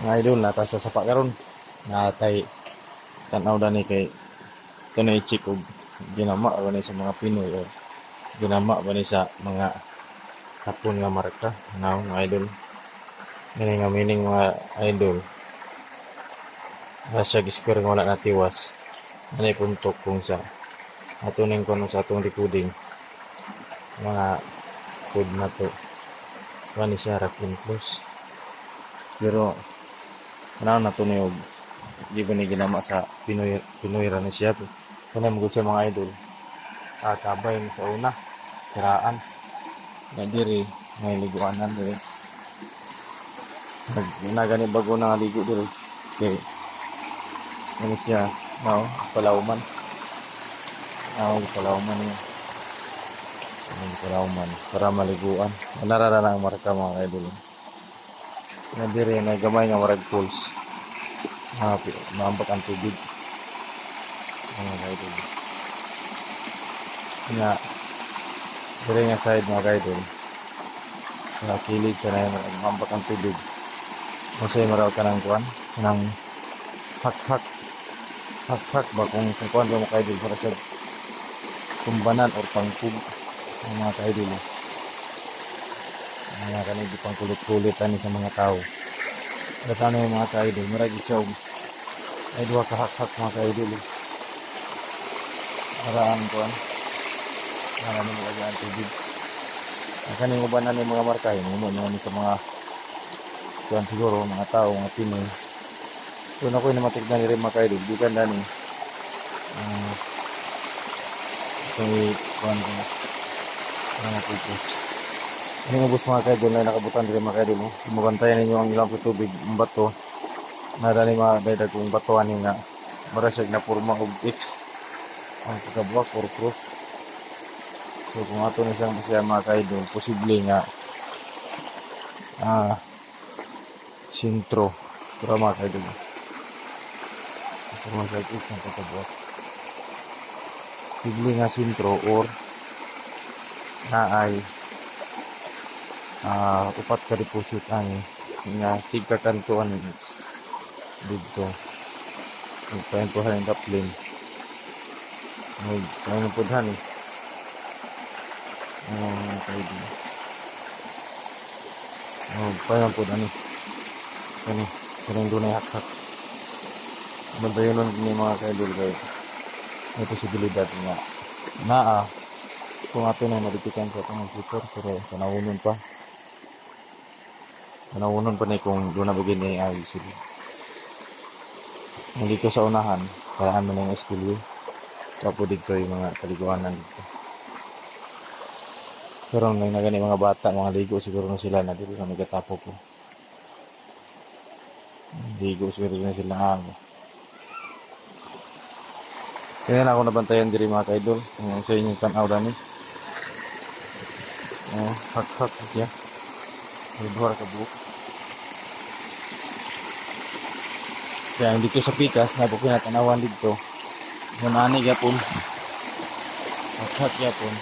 Mga idol, nata sa sapa karon Natay, tanaw na ni kay na i-check og ginama ba ni sa mga Pinoy o ginama ba ni sa mga hapon nga marka. Now, mga idol. Yan nga meaning mga idol. Nasa square nga wala natiwas. Ano puntok kung sa ato ning kuno sa atong recording mga food na to. Wani siya rakin plus. Pero na niyo di ba ginama sa Pinoy Pinoy ni siya. Kana mo siya mga idol. Ah, tabay ni sa una. Siraan. Na diri may liguanan diri. Nag na gani bago na ligo diri. Okay. Ano siya? No, palauman. Ah, palauman niya. Palauman para maliguan. Narara na ang marka mga idol. Na diri na gamay nga marag pulse. Ah, maambak ang tubig. Mga idol. Nga, diri nga side mga idol. Sa kilid sa na yung maambak ang tubig. Masay maraw ka ng kuwan. Ng hak-hak. Hak-hak ba kung sa kuwan ba mga idol. Para sa tumbanan or pangkub. Ang mga idol. Mga kanigi pang kulit-kulit ani sa mga tao. At ano yung mga ka-idol, marag og ay duwa ka hak-hak mga ka-idol. eh. Maraan ko an. Marami lagi ang tubig. Ang kaning uban na mga marka, yun mo naman sa mga kuwan siguro, mga tao, mga Pinoy. So na ko yung matignan ni rin mga ka-idol, di kan dani. Uh, itong kuwan ko. Mga pupos. Bus mga kaidol na nakabutan din mga kaidol. no? Sumubantayan ninyo ang ilang tubig, ang bato. Nadali mga daydag kong batuan ni nga. Marasag na purma og X. Ang kakabuak or cross. So kung ato na siyang siya mga kaidol, posible nga ah sintro. Pero mga kaidol. Purma sa X ang kakabuak. Posible nga sintro or na ay ah upat ka deposit ani nga sigka kanto ani dito. Nagpahin po haling kaplin. Nagpahin po hani ah kayo din nagpahin po ani ani kanang doon ay hak-hak Madayon ni mga kaidol kayo? May posibilidad nga. Naa kung ato na madikitan sa itong computer pero kanawunon pa kanawunon pa ni kung doon na bagay ni ay sili hindi ko sa unahan karaan mo ng estilyo tapos dito yung mga kaliguanan dito pero nang nagani mga bata mga ligo siguro na sila na dito sa nagatapo ko ligo siguro na sila ang kaya na ako nabantayan diri mga kaidol kung sa inyong tanaw dani Oh, hak-hak siya. May buhar ka buhok. Kaya dito sa pikas, na po pinatanawan dito. Yung ani yapon. Hak-hak yapon.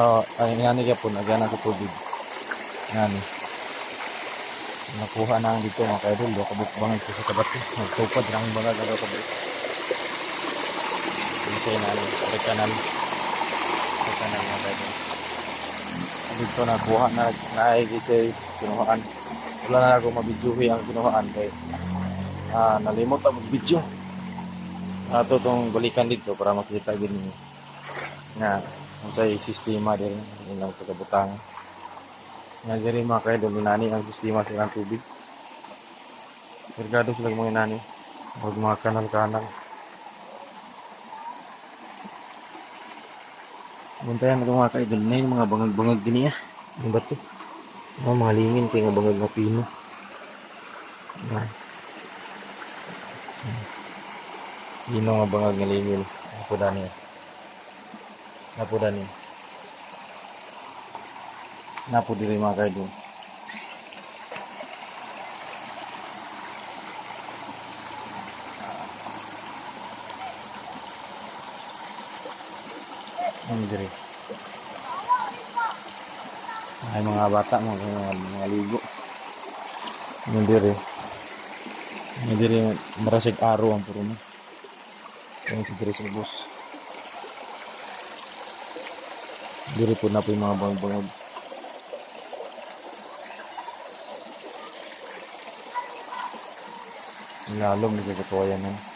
Oo, ay ani yapon, agana sa tubig. Ani. Nakuha na dito mga kaidol. Doon kabukbangan ko sa kabati. Nagtupad lang mga gagaw kabati. Siya inani. Sa kanan. Sa kanan mga kaidol dito na buha na naay kasi kinuhaan wala na ako mabidyohi ang kinuhaan kay ah, nalimot ang video ato tong balikan dito para makita gid niyo nga sa sistema din ilang pagkabutang nga diri mga kaidol inani ang sistema sa ilang tubig Mergado sila mga inani huwag mga kanal-kanal Buntayan na mga kaidol na yung mga bangag-bangag gini ah. Yung bato. Mga mga lingin kaya nga bangag na pino. Yan. Pino nga bangag nga lingin. Apo dani. Apo dani. Napo diri mga kaidol. Ano diri? Ay mga bata mga mga, mga ligo. Ano diri? Hindi rin marasig araw ang puro mo. Yung si Dres Ubos. Diri po na po yung mga bangag-bangag. Lalom, nagkakatuwa yan. Eh.